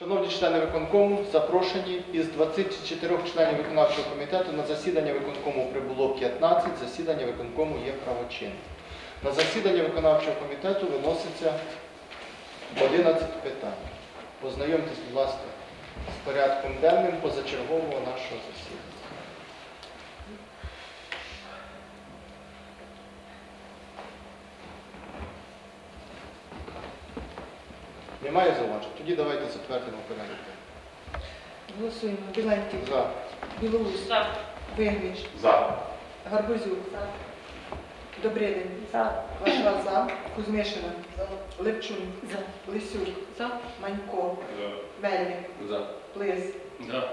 Шановні члени виконкому, запрошені із 24 членів виконавчого комітету на засідання виконкому прибуло 15, засідання виконкому є правочинним. На засідання виконавчого комітету виноситься 11 питань. Познайомтесь, будь ласка, з порядком денним позачергового нашого засідання. Немає зауважень? Тоді давайте затвердимо порядок. Голосуємо. Біленький, За. Білоус, За. Вигніч, За. Гарбузюк, Добридин, Ваша за, Кузьмишина, Левчун, Лисюк, За. Манько, За. Мельник, За. Плис, За.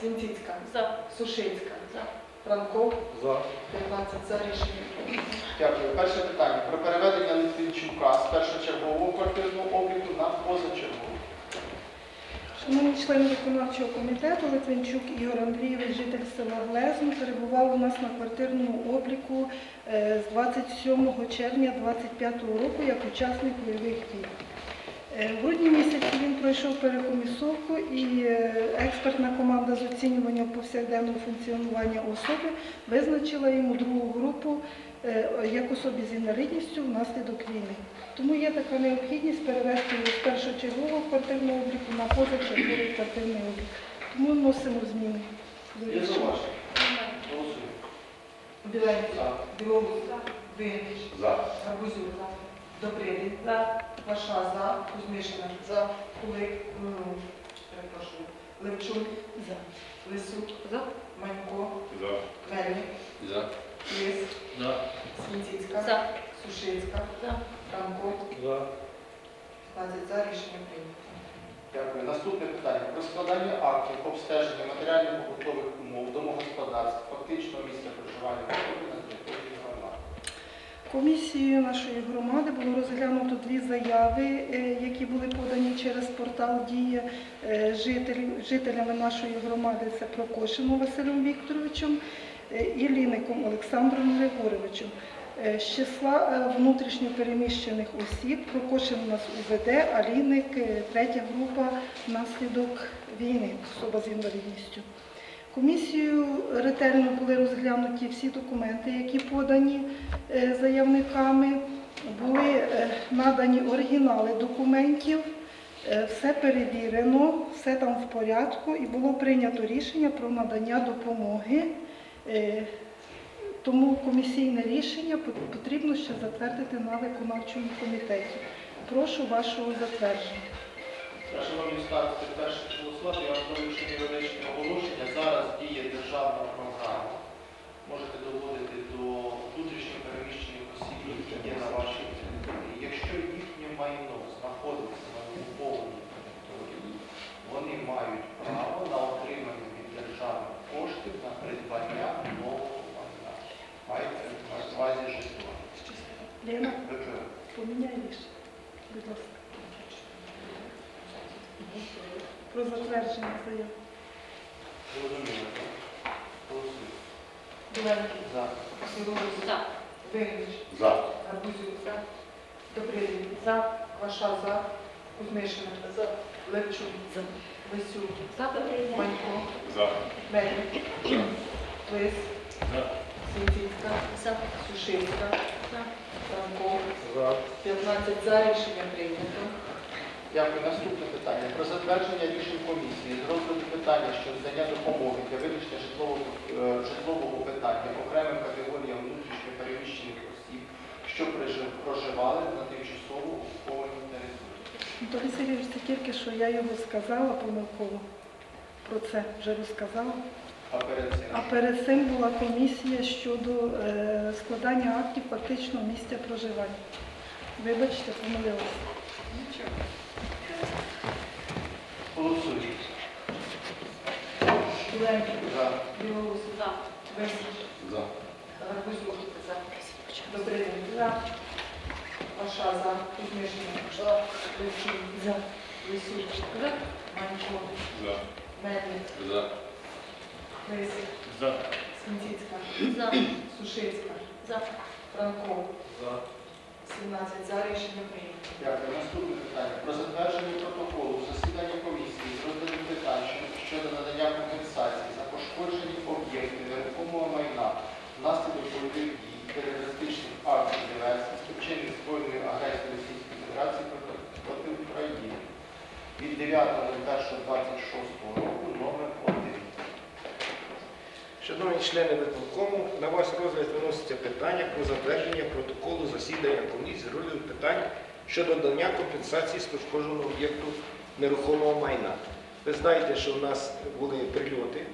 Свінціцька, За. Сушинська, За. Франков, За. 15 за рішення. Дякую. Перше питання про переведення Литвинчука з першочергового квартирного обліку на позачерговий. Шановні члени виконавчого комітету, Литвинчук Ігор Андрійович, житель села Глезно, перебував у нас на квартирному обліку е, з 27 червня 2025 року як учасник бойових дій. Е, В грудні місяці він пройшов перекомісовку і е, експертна команда з оцінювання повсякденного функціонування особи визначила йому другу групу як особі з інвалідністю внаслідок війни. Тому є така необхідність перевести його з першочергового квартирного обліку на позачерговий квартирний облік. Тому вносимо зміни. Є зауваження? Голосуємо. Біленький, За. Білоус, За. Гарбузюк, Добридин, За. Ваша за, Кузьмишина, за, Кулик, м, перепрошую, Левчун, За. Лисюк, За. Манько, За. Мельник, За. Плис, За. Свінціцька, За. Сушинська, За. Франков, За. 15 за рішення прийнято. Дякую. Наступне питання. Про складання актів обстеження матеріально-побутових умов домогосподарств, фактичного місця проживання особи на території громади. Комісією нашої громади було розглянуто дві заяви, е, які були подані через портал Дія е, жителів- жителями нашої громади. Це Прокошином Василем Вікторовичем е, і Ліником Олександром Григоровичем. Е, З числа е, внутрішньо переміщених осіб Прокошин у нас УВД, а Ліник е, третя група внаслідок війни, особа з інвалідністю. Комісією ретельно були розглянуті всі документи, які подані заявниками, були надані оригінали документів, все перевірено, все там в порядку і було прийнято рішення про надання допомоги. Тому комісійне рішення потрібно ще затвердити на виконавчому комітеті. Прошу вашого затвердження. Шановні ставити перше голосувати, я вам даю ще оголошення. Зараз діє державна програма. Можете доводити до внутрішньо переміщених осіб, які є на вашій території. Якщо їхнє майно знаходиться на окупованій території, вони мають право на отримання від держави коштів на придбання нового майна. Маєте на увазі житла. Лена, ВК. поміняй рішення, будь ласка. Про затвердження заяв. Зрозуміло, так? Голосуємо. Біленький, За. Білоус, За. Вигніч, За. Гарбузюк, Добридин, За. Ваша за, Кузьмишина, за, Левчун, За. Лисюк, За. Манько, За. Мельник, Плис, За. Свінціцька, За. Сушинська, За. Франков, За. 15 за рішення прийнято. Дякую. Наступне питання. Про затвердження рішень комісії з розгляду питання щодо надання допомоги для вирішення житлового, е, житлового питання окремим категоріям що проживали на тимчасово окупованій території. Сергійович, це тільки що я його сказала помилково. Про це вже розказала. А перед цим А перед цим була комісія щодо е, складання актів фактичного місця проживання. Вибачте, помилилася. голосуємо. Біленький, За. Білоус, За. Вигніч, За. Гарбузюк, Добридин, Добринин за. ваша за. Кузьмишин за. Левчин за. Лисюк за. Манько за. Мельник за. Лисик за. Смітіцька за. Сушицька за. Франко за. 17 за. Рішення прийнято. Дякую. Наступне питання. Про затвердження протоколу засідання комісії з розгляду питань щодо надання компенсації за пошкоджені об'єкти нерухомого майна внаслідок бойових дій терористичних актів диверсій, спричинених збройною агресією Російської Федерації проти України від 9.01.26 року номер 1. Шановні члени виконкому, на ваш розгляд виноситься питання про затвердження протоколу засідання комісії з розгляду питань щодо надання компенсації з пошкодженого об'єкту нерухомого майна. Ви знаєте, що в нас були прильоти.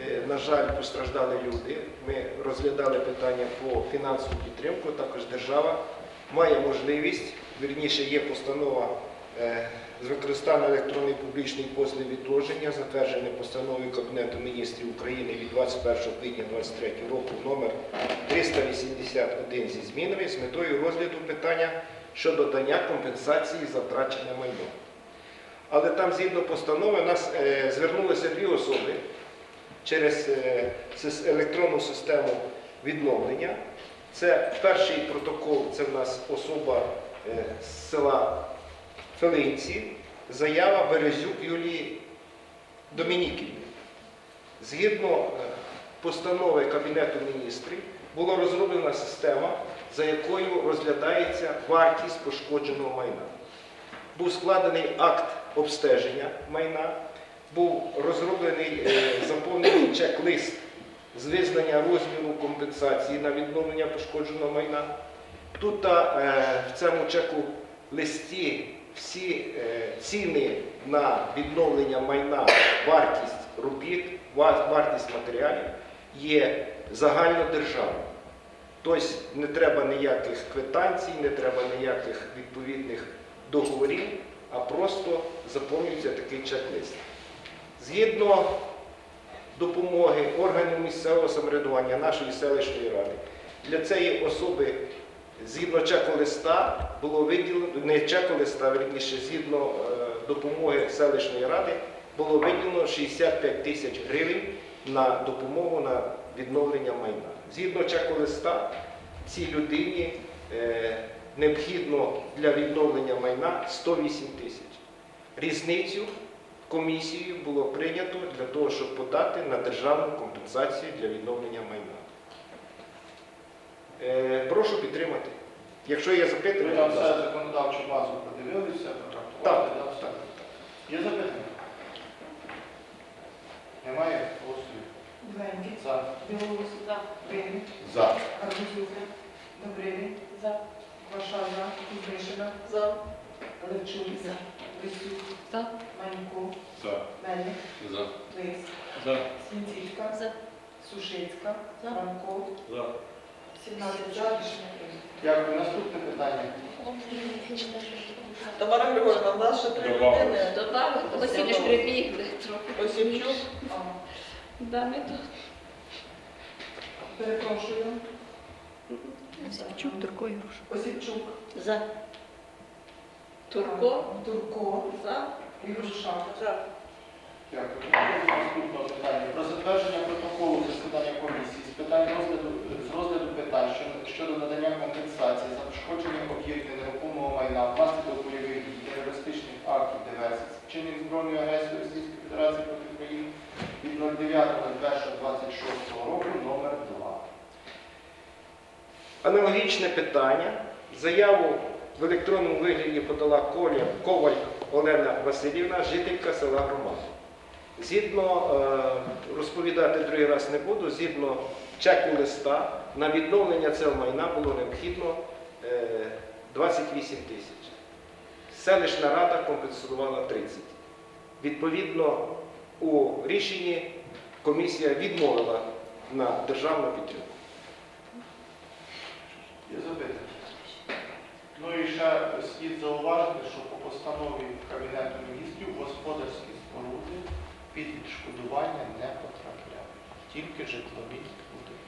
Е, На жаль, постраждали люди. Ми розглядали питання по фінансову підтримку. Також держава має можливість, вірніше є постанова е, з використання електронної публічної послуги відложення, затверджене постановою Кабінету міністрів України від 21 квітня 2023 року номер 381 зі змінами з метою розгляду питання щодо дання компенсації за втрачене майно. Але там, згідно постанови, нас е, звернулися дві особи через е, електронну систему відновлення. Це перший протокол, це в нас особа е, з села Фелинці, заява Березюк Юлії Домініківни. Згідно е, постанови Кабінету міністрів була розроблена система, за якою розглядається вартість пошкодженого майна. Був складений акт обстеження майна, був розроблений е, заповнений чек-лист з визнання розміру компенсації на відновлення пошкодженого майна. Тут е, в цьому чеку листі всі е, ціни на відновлення майна, вартість робіт, вартість матеріалів є загальнодержавною. Тобто не треба ніяких квитанцій, не треба ніяких відповідних договорів, а просто заповнюється такий чек-лист. Згідно допомоги органів місцевого самоврядування нашої селищної ради, для цієї особи згідно чеку-листа було виділено, не чеку-листа, верніше, згідно е, допомоги селищної ради, було виділено 65 тисяч гривень на допомогу на відновлення майна. Згідно чеку-листа, цій людині е, необхідно для відновлення майна 108 тисяч. Різницю комісією було прийнято для того, щоб подати на державну компенсацію для відновлення майна. Е, прошу підтримати. Якщо є Ви запитання, там будь все ласка. законодавчу базу подивилися, прорахували, Так. да, все. Є запитання? Немає? Голосуємо. Біленький. За. Винник. За. Гарбузюк. Добрилін. За. Вашана. Кузьмишина. За. Левчук. Лисюк. За. За. Мельник. За. Лис. За. Свінцівка. За. Сушицька. За. Франко. За. 17 за. Рішення прийнято. Дякую. Наступне питання. Тамара Григорівна, в нас ще три людини. Добавили, сьогодні ж прибігли трохи. Осіпчук, А, Да, ми тут. Перепрошую. Чук, Турко і Груша. Осіпчук. За. Турко. Турко. За. І За. Про затвердження протоколу засідання комісії з розгляду питань щодо- надання компенсації за пошкодження об'єктів нерухомого майна внаслідок бойових дій, терористичних актів диверсій, вчинених збройною агресією Російської Федерації проти України від 09.01.26 року номер 2. Аналогічне питання. Заяву в електронному вигляді подала Коваль Олена Васильівна, жителька села Громада. Згідно, е, розповідати другий раз не буду, згідно чеку листа на відновлення цього майна було необхідно е, 28 тисяч. Селищна рада компенсувала 30. Відповідно, у рішенні комісія відмовила на державну підтримку. Є запитання? Ну і ще слід зауважити, що по постанові Кабінету міністрів господарські споруди під відшкодування не потрапляють. Тільки житлові будинки.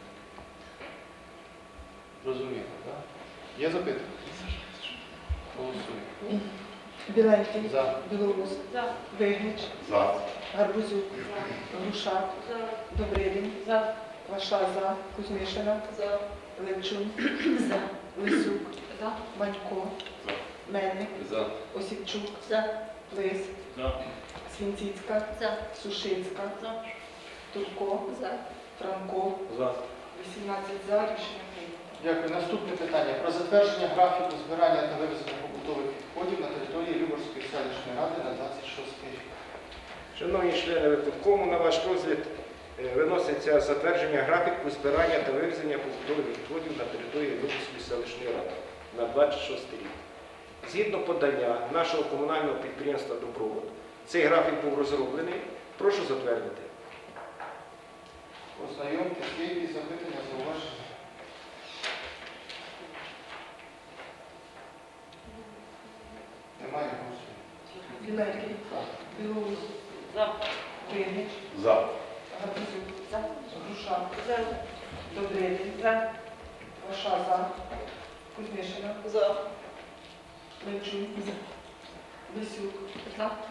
Розумієте, так? Є запитання? Голосуємо. Біленький. За. Білоус. За. Вигнич. За. Гарбузюк. Груша. За. Добрилін. За. Ваша за. Кузьмишина. За. Левчун. За. Лисюк. За. Манько. За. Мельник. За. Осіпчук. За. Лис. За. Свінціцька. За. Сушицька. За. Турко. За. Франко. За. 18 за. Рішення прийнято. Дякую. Наступне питання про затвердження графіку збирання та вивезення побутових відходів на території Люборської селищної ради на 26 рік. Шановні члени виконкому, на ваш розгляд е, виноситься затвердження графіку збирання та вивезення побутових відходів на території Люберської селищної ради на 26 рік. Згідно подання нашого комунального підприємства Добровод, цей графік був розроблений. Прошу затвердити. Ознайомтесь, є якісь запитання, зауваження? Немає голосу. Біленький. Білоус. За. Виннич. За. Гарбузюк. За. Груша. За. Добридин. За. Ваша за. Кузьмишина. За. Левчук. Лисюк. За.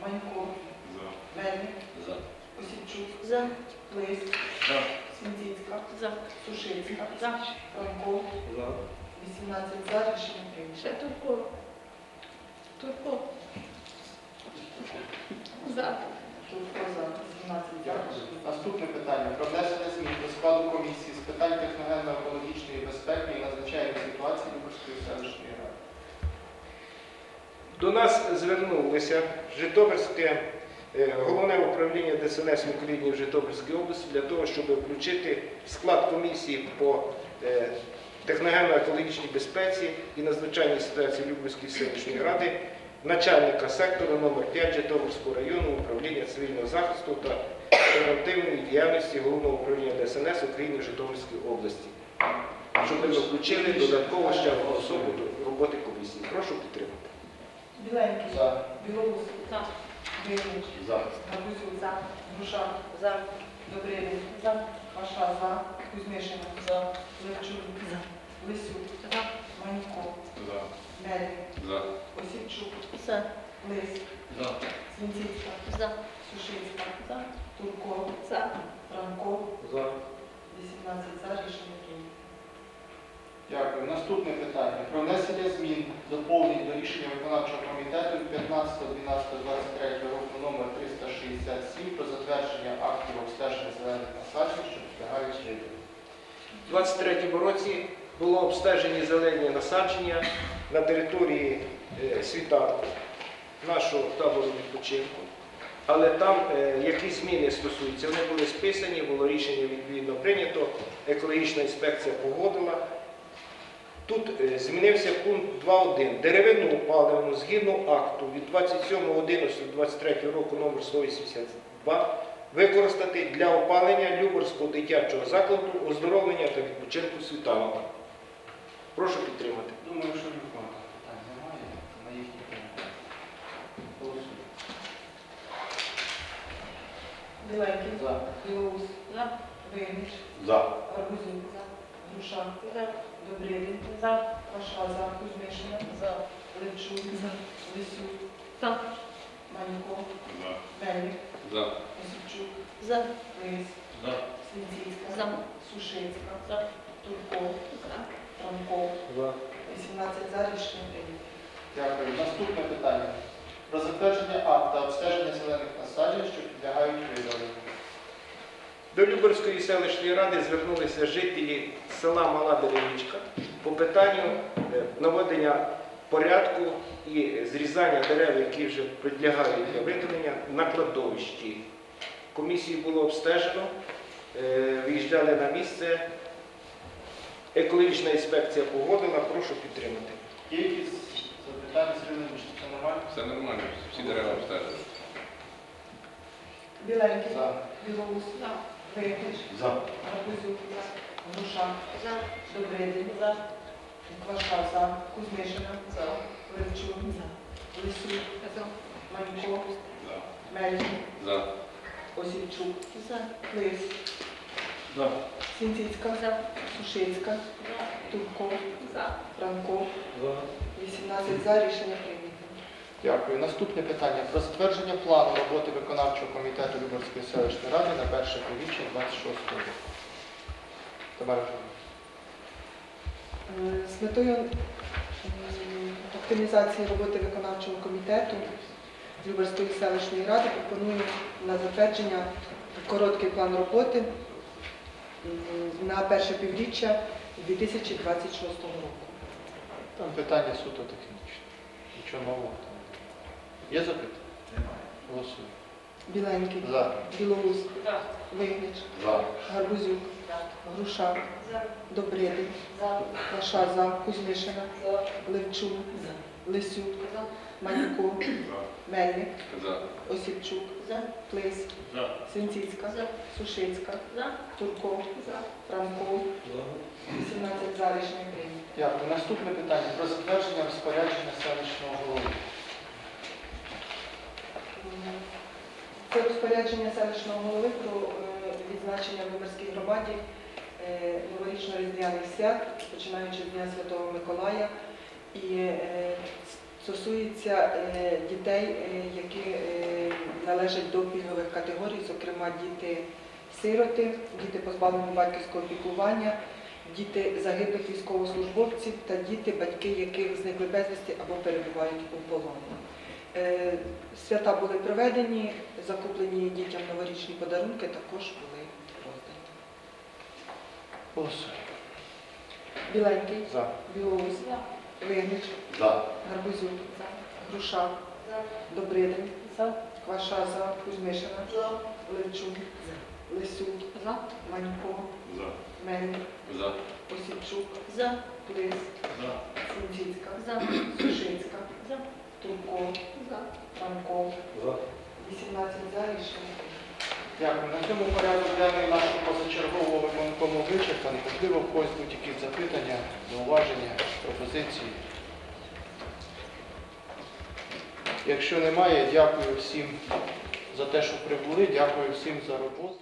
Манько. За. Мельник. За. Осіпчук. За. Лис. За. Свінціцька. За. Сушицька. За. Франко. За. 18 за. Рішення прийнято. Ще Турко. Турко. За. Турко за. 18 за. Наступне питання про внесення змін до складу комісії з питань техногенно-екологічної безпеки і надзвичайних ситуацій Люберської селищної ради. До нас звернулося Житомирське е, головне управління ДСНС Миколідні в Житомирській області для того, щоб включити в склад комісії по е, техногенно-екологічній безпеці і надзвичайній ситуації Люберської селищної ради начальника сектору номер 5 Житомирського району управління цивільного захисту та превентивної діяльності головного управління ДСНС України в Житомирській області. Щоб ми включили додатково ще одну особу до роботи комісії. Прошу підтримати. Біленький. За. Білоус. За. Виннич. За. Гарбузюк. За. Груша. За. Добридин. За. Ваша за. Кузьмишина. За. Левчук. За. Лисюк. За. Манько. За. Мельник. За. Осіпчук. За. Лис. За. Свінціцька. За. Сушицька. За. Турко. За. Франко. За. 18 за. Рішення прийнято. Дякую. Наступне питання про внесення змін доповнень до рішення виконавчого комітету 15.12.23 року номер 367 про затвердження актів обстеження зелених насаджень, що підлягають жителям. У 23 році було обстежені зелені насадження на території е, світанку нашого табору відпочинку. Але там е, якісь зміни стосуються. Вони були списані, було рішення відповідно прийнято, екологічна інспекція погодила. Тут е, змінився пункт 2.1. Деревину паливну згідно акту від 27.11.23 року номер 182 використати для опалення Люборського дитячого закладу оздоровлення та відпочинку світанок. Прошу підтримати. Думаю, що нікого питань немає на їхні питання. Голосуємо. Біленький. За. Білоус. За. Виннич. За. Гарбузюк. Груша. За. Добридин. За. Ваша за. Кузьмишина. За. Левчук. Лисюк. За. Манько. За. Мельник. За. Осіпчук. За. Лис. За. Свінціцька. За. Сушицька. За. Турко. За. Франко. 18 за. Рішення прийнято. Дякую. Наступне питання. Про затвердження акта обстеження зелених насаджень, що підлягають видаленню. До Люберської селищної ради звернулися жителі села Мала Деревічка по питанню е, наведення порядку і зрізання дерев, які вже підлягають для видалення на кладовищі. Комісії було обстежено, е, виїжджали на місце. Екологічна інспекція погодила, прошу підтримати. Є якісь запитання це нормально? Все нормально, всі дерева обстежили. Біленький. За. Білоус. За. Виннич. За. Гарбузюк. Груша. За. Добридин. За. Ваша за. Кузьмишина. За. Левчук. Лисюк. За. Манько. За. Мельник. За. Осіпчук. За. Лис. За. Сінціцька. За. Сушицька. За. Турко. За. Франко. За. 18 за. Рішення прийнято. Дякую. Наступне питання. Про затвердження плану роботи виконавчого комітету Люберської селищної ради на перше півріччя 26 року. Тамара. Е, З метою оптимізації роботи виконавчого комітету Люберської селищної ради пропоную на затвердження короткий план роботи на перше півріччя 2026 року. Там питання суто технічне. Нічого нового. Є запитання? Немає. Голосуємо. Біленький, За. Білоус, Вигнич, За. Гарбузюк, Груша, Добридин, Кваша за, Кузьмишина, Левчук, Лисюк, Манько, Мельник, За. Осіпчук, Плис, За. Свинціцька, Сушицька, Турков, Франков, 18 за. Рішення прийнято. Дякую. Наступне питання про затвердження розпорядження селищного голови. Це розпорядження селищного голови про е, відзначення в Виборській громаді е, новорічно-різдвяних свят, починаючи з Дня Святого Миколая, і е, стосується дітей, які належать до пільгових категорій, зокрема діти-сироти, діти позбавлені батьківського піклування, діти загиблих військовослужбовців та діти, батьки яких зникли безвісті або перебувають у полоні. Е, Свята були проведені, закуплені дітям новорічні подарунки також були роздані. Голосуємо. Біленький, За. Білоус, Вигнич, За. Гарбузюк, Груша, Добридин, Кваша? За, Кузьмишина, Левчук, Лисюк, Манько, За. Мельник, За. Осіпчук, За. Плис, За. Сінцицька, За. За. Франков, За. 18 за рішення. Дякую. На цьому порядок денний нашого позачергового виконкому вичерпаний. Можливо, в когось будуть якісь запитання, зауваження, пропозиції. Якщо немає, дякую всім за те, що прибули, дякую всім за роботу.